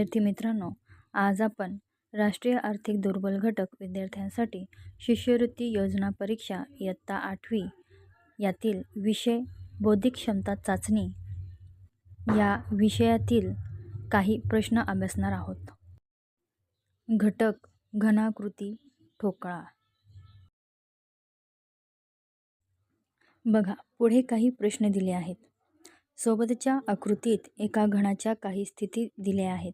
विद्यार्थी मित्रांनो आज आपण राष्ट्रीय आर्थिक दुर्बल घटक विद्यार्थ्यांसाठी शिष्यवृत्ती योजना परीक्षा इयत्ता आठवी यातील विषय बौद्धिक क्षमता चाचणी या विषयातील काही प्रश्न अभ्यासणार आहोत. घटक घनाकृती ठोकळा. बघा पुढे काही प्रश्न दिले आहेत. सोबतच्या आकृतीत एका घणाच्या काही स्थिती दिल्या आहेत.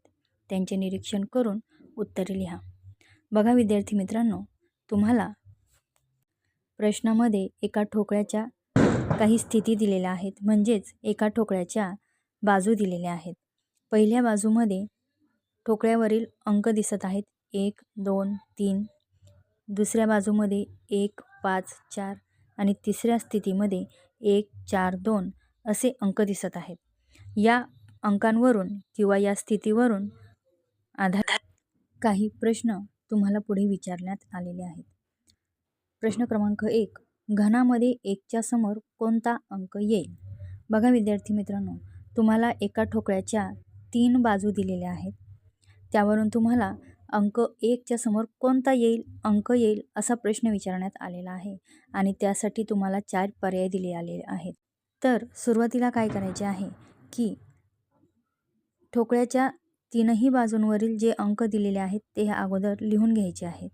त्यांचे निरीक्षण करून उत्तरे लिहा. बघा विद्यार्थी मित्रांनो तुम्हाला प्रश्नामध्ये एका ठोकळ्याच्या काही स्थिती दिलेल्या आहेत. म्हणजेच एका ठोकळ्याच्या बाजू दिलेल्या आहेत. पहिल्या बाजूमध्ये ठोकळ्यावरील अंक दिसत आहेत. एक दोन तीन. दुसऱ्या बाजूमध्ये एक पाच चार आणि तिसऱ्या स्थितीमध्ये एक चार दोन असे अंक दिसत आहेत. या अंकांवरून किंवा या स्थितीवरून आधार काही प्रश्न तुम्हाला पुढे विचारण्यात आलेले आहेत. प्रश्न क्रमांक एक घनामध्ये एकच्या समोर कोणता अंक येईल? बघा विद्यार्थी मित्रांनो तुम्हाला एका ठोकळ्याच्या तीन बाजू दिलेल्या आहेत. त्यावरून तुम्हाला अंक एकच्या समोर कोणता येईल अंक येईल असा प्रश्न विचारण्यात आलेला आहे आणि त्यासाठी तुम्हाला चार पर्याय दिले आलेले आहेत. तर सुरुवातीला काय करायचे आहे की ठोकळ्याच्या तीनही बाजूंवरील जे अंक दिलेले आहेत ते अगोदर लिहून घ्यायचे आहेत.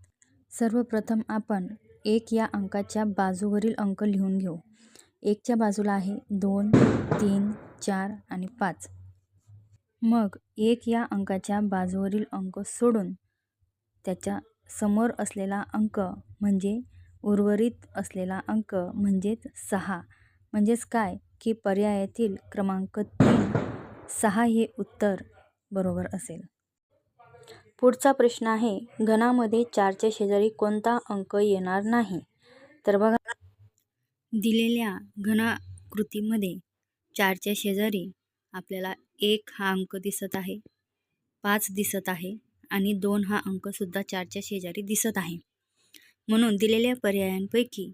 सर्वप्रथम आपण एक या अंकाच्या बाजूवरील अंक लिहून घेऊ. एकच्या बाजूला आहे दोन तीन चार आणि पाच. मग एक या अंकाच्या बाजूवरील अंक सोडून त्याच्यासमोर असलेला अंक म्हणजे उर्वरित असलेला अंक म्हणजेच सहा. म्हणजेच काय? की पर्यायातील क्रमांक तीन. सहा हे उत्तर बरोबर असेल. पुढचा प्रश्न आहे घनामध्ये चारच्या शेजारी कोणता अंक येणार नाही? तर बघा दिलेल्या घनाकृतीमध्ये चारच्या शेजारी आपल्याला एक हा अंक दिसत आहे पाच दिसत आहे आणि दोन हा अंकसुद्धा चारच्या शेजारी दिसत आहे. म्हणून दिलेल्या पर्यायांपैकी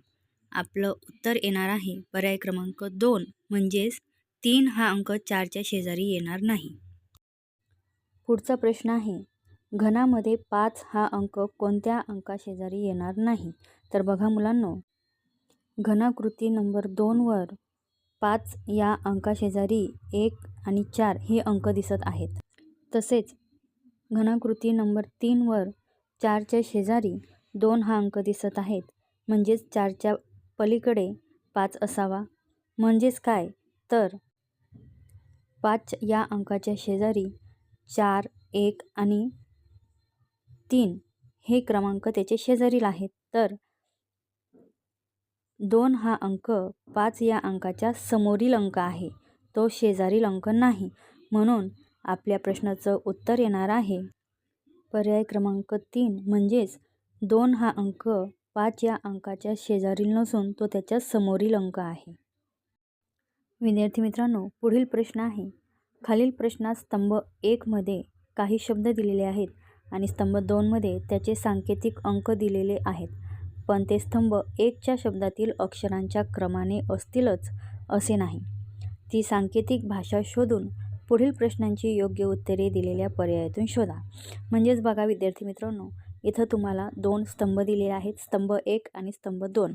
आपलं उत्तर येणार आहे पर्याय क्रमांक दोन म्हणजेच तीन हा अंक चारच्या शेजारी येणार नाही. पुढचा प्रश्न आहे. घनामध्ये पाच हा अंक कोणत्या अंकाशेजारी येणार नाही? तर बघा मुलांनो घनाकृती नंबर दोनवर पाच या अंकाशेजारी एक आणि चार हे अंक दिसत आहेत. तसेच घनाकृती नंबर तीनवर चारच्या शेजारी दोन हा अंक दिसत आहेत. म्हणजेच चारच्या पलीकडे पाच असावा. म्हणजेच काय? तर पाच या अंकाच्या शेजारी चार एक आणि तीन हे क्रमांक त्याचे शेजारील आहेत. तर दोन हा अंक पाच या अंकाच्या समोरील अंक आहे. तो शेजारील अंक नाही. म्हणून आपल्या प्रश्नाचं उत्तर येणार आहे. पर्याय क्रमांक तीन म्हणजेच दोन हा अंक पाच या अंकाच्या शेजारील नसून तो त्याच्या समोरील अंक आहे. विद्यार्थी मित्रांनो पुढील प्रश्न आहे. खालील प्रश्नात स्तंभ एकमध्ये काही शब्द दिलेले आहेत आणि स्तंभ दोनमध्ये त्याचे सांकेतिक अंक दिलेले आहेत. पण ते स्तंभ एकच्या शब्दातील अक्षरांच्या क्रमाने असतीलच असे नाही. ती सांकेतिक भाषा शोधून पुढील प्रश्नांची योग्य उत्तरे दिलेल्या पर्यायातून शोधा. म्हणजेच बघा विद्यार्थी मित्रांनो इथं तुम्हाला दोन स्तंभ दिलेले आहेत स्तंभ एक आणि स्तंभ दोन.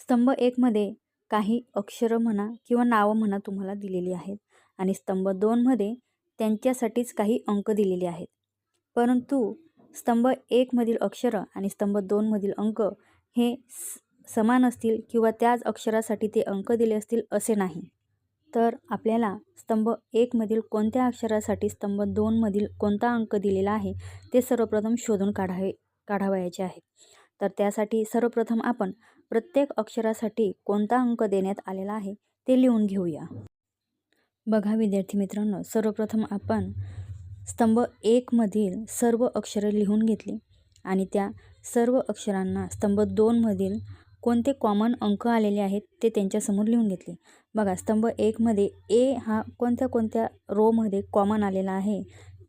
स्तंभ एकमध्ये काही अक्षरं म्हणा किंवा नावं म्हणा तुम्हाला दिलेली आहेत. आणि स्तंभ दोनमध्ये त्यांच्यासाठीच काही अंक दिलेले आहेत. परंतु स्तंभ एकमधील अक्षरं आणि स्तंभ दोनमधील अंक हे समान असतील किंवा त्याच अक्षरासाठी ते अंक दिले असतील असे नाही. तर आपल्याला स्तंभ एकमधील कोणत्या अक्षरासाठी स्तंभ दोनमधील कोणता अंक दिलेला आहे ते सर्वप्रथम शोधून काढावे काढावयाचे आहे. तर त्यासाठी सर्वप्रथम आपण प्रत्येक अक्षरासाठी कोणता अंक देण्यात आलेला आहे ते लिहून घेऊया. बघा विद्यार्थी मित्रांनो सर्वप्रथम आपण स्तंभ एकमधील सर्व अक्षरे लिहून घेतली आणि त्या सर्व अक्षरांना स्तंभ दोनमधील कोणते कॉमन अंक आलेले आहेत ते त्यांच्यासमोर लिहून घेतले. बघा स्तंभ एकमध्ये ए हा कोणत्या कोणत्या रोमध्ये कॉमन आलेला आहे?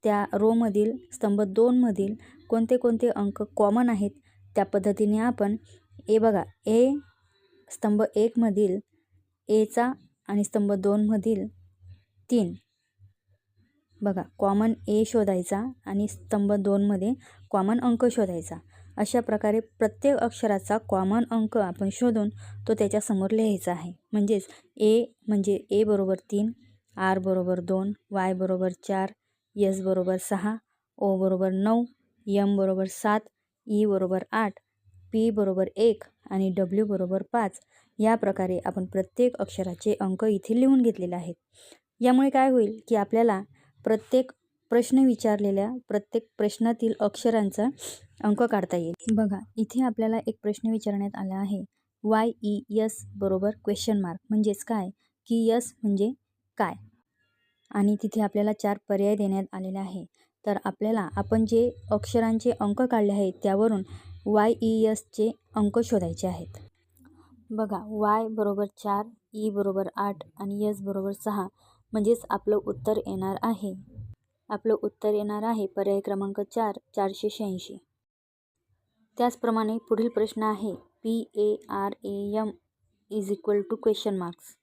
त्या रोमधील स्तंभ दोनमधील कोणते कोणते अंक कॉमन आहेत? त्या पद्धतीने आपण ए बघा ए स्तंभ एकमधील एचा आणि स्तंभ दोनमधील तीन. बघा कॉमन ए शोधायचा आणि स्तंभ दोनमध्ये कॉमन अंक शोधायचा. अशा प्रकारे प्रत्येक अक्षराचा कॉमन अंक आपण शोधून तो त्याच्यासमोर लिहायचा आहे. म्हणजेच ए म्हणजे ए बरोबर तीन आर बरोबर दोन वाय बरोबर चार यस बरोबर सहा ओ बरोबर नऊ यम बरोबर सात ई बरोबर आठ पी बरोबर एक आणि डब्ल्यू बरोबर पाच. या प्रकारे आपण प्रत्येक अक्षराचे अंक इथे लिहून घेतलेले आहेत. यामुळे काय होईल की आपल्याला प्रत्येक प्रश्न विचारलेल्या प्रत्येक प्रश्नातील अक्षरांचा अंक काढता येईल. बघा इथे आपल्याला एक प्रश्न विचारण्यात आला आहे. वाय ई यस बरोबर क्वेश्चन मार्क म्हणजेच काय? की यस म्हणजे काय? आणि तिथे आपल्याला चार पर्याय देण्यात आलेले आहे. तर आपल्याला आपण जे अक्षरांचे अंक काढले आहेत त्यावरून वाय ई e, यसचे अंक शोधायचे आहेत. बघा वाय बरोबर चार ई बरोबर आठ आणि यस बरोबर सहा म्हणजेच आपलं उत्तर येणार आहे. आपलं उत्तर येणार आहे पर्याय क्रमांक चार चारशे शहाऐंशी. त्याचप्रमाणे पुढील प्रश्न आहे P A R A M is equal to question marks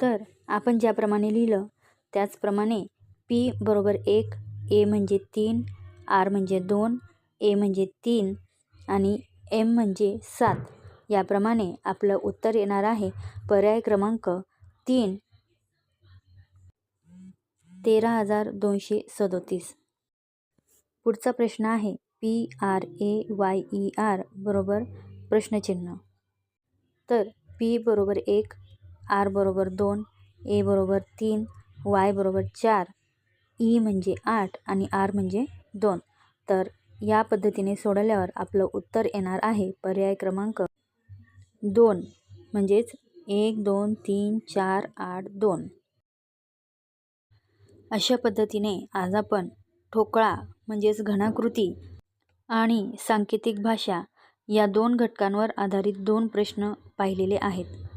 तर आपण ज्याप्रमाणे लिहिलं त्याचप्रमाणे पी बरोबर एक ए म्हणजे तीन आर म्हणजे दोन ए म्हणजे तीन आणि एम म्हणजे सात याप्रमाणे आपलं उत्तर येणार आहे पर्याय क्रमांक तीन तेरा हजार दोनशे सदोतीस. पुढचा प्रश्न आहे P R A Y E R बरोबर प्रश्नचिन्ह. तर पी बरोबर एक आर बरोबर दोन ए बरोबर तीन वाय बरोबर चार ई म्हणजे आठ आणि आर म्हणजे दोन. तर या पद्धतीने सोडवल्यावर आपलं उत्तर येणार आहे पर्याय क्रमांक दोन म्हणजेच एक दोन तीन चार आठ दोन. अशा पद्धतीने आज आपण ठोकळा म्हणजेच घनाकृती आणि सांकेतिक भाषा या दोन घटकांवर आधारित दोन प्रश्न पाहिलेले आहेत.